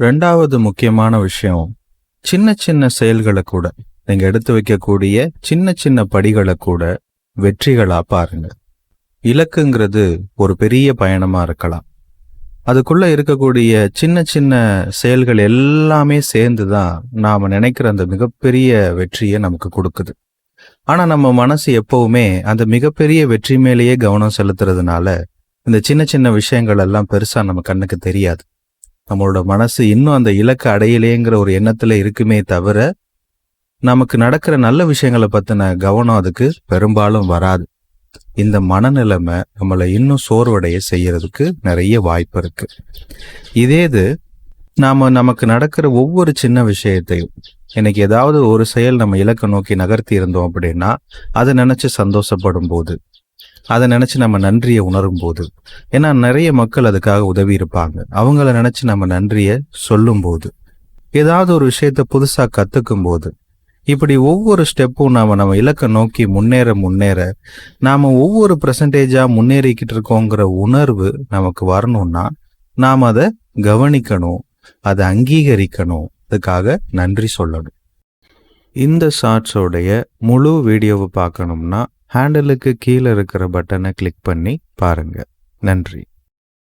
ரெண்டாவது முக்கியமான விஷயம் சின்ன சின்ன செயல்களை கூட நீங்க எடுத்து வைக்கக்கூடிய சின்ன சின்ன படிகளை கூட வெற்றிகளா பாருங்க. இலக்குங்கிறது ஒரு பெரிய பயணமா இருக்கலாம். அதுக்குள்ள இருக்கக்கூடிய சின்ன சின்ன செயல்கள் எல்லாமே சேர்ந்து தான் நாம நினைக்கிற அந்த மிகப்பெரிய வெற்றியை நமக்கு கொடுக்குது. ஆனா நம்ம மனசு எப்பவுமே அந்த மிகப்பெரிய வெற்றி மேலேயே கவனம் செலுத்துறதுனால இந்த சின்ன சின்ன விஷயங்கள் எல்லாம் பெருசா நம்ம கண்ணுக்கு தெரியாது. நம்மளோட மனசு இன்னும் அந்த இலக்கை அடையலேங்கிற ஒரு எண்ணத்துல இருக்குமே தவிர நமக்கு நடக்கிற நல்ல விஷயங்களை பத்தின கவனம் அதுக்கு பெரும்பாலும் வராது. இந்த மனநிலைமை நம்மளை இன்னும் சோர்வடைய செய்யறதுக்கு நிறைய வாய்ப்பு இருக்கு. இதே இது நாம நமக்கு நடக்கிற ஒவ்வொரு சின்ன விஷயத்தையும் இன்னைக்கு ஏதாவது ஒரு செயல் நம்ம இலக்கை நோக்கி நகர்த்தி இருந்தோம் அப்படின்னா அதை நினைச்சு சந்தோஷப்படும் போது அதை நினச்சி நம்ம நன்றியை உணரும் போது ஏன்னா நிறைய மக்கள் அதுக்காக உதவி இருப்பாங்க. அவங்கள நினச்சி நம்ம நன்றியை சொல்லும் போது ஏதாவது ஒரு விஷயத்த புதுசாக கற்றுக்கும் போது இப்படி ஒவ்வொரு ஸ்டெப்பும் நாம் நம்ம இலக்கை நோக்கி முன்னேற முன்னேற நாம் ஒவ்வொரு பர்சன்டேஜாக முன்னேறிக்கிட்டு இருக்கோங்கிற உணர்வு நமக்கு வரணும்னா நாம் அதை கவனிக்கணும் அதை அங்கீகரிக்கணும் அதுக்காக நன்றி சொல்லணும். இந்த ஷார்ட்ஸோடைய முழு வீடியோவை பார்க்கணும்னா ஹேண்டலுக்கு கீழே இருக்கிற பட்டனை கிளிக் பண்ணி பாருங்க. நன்றி.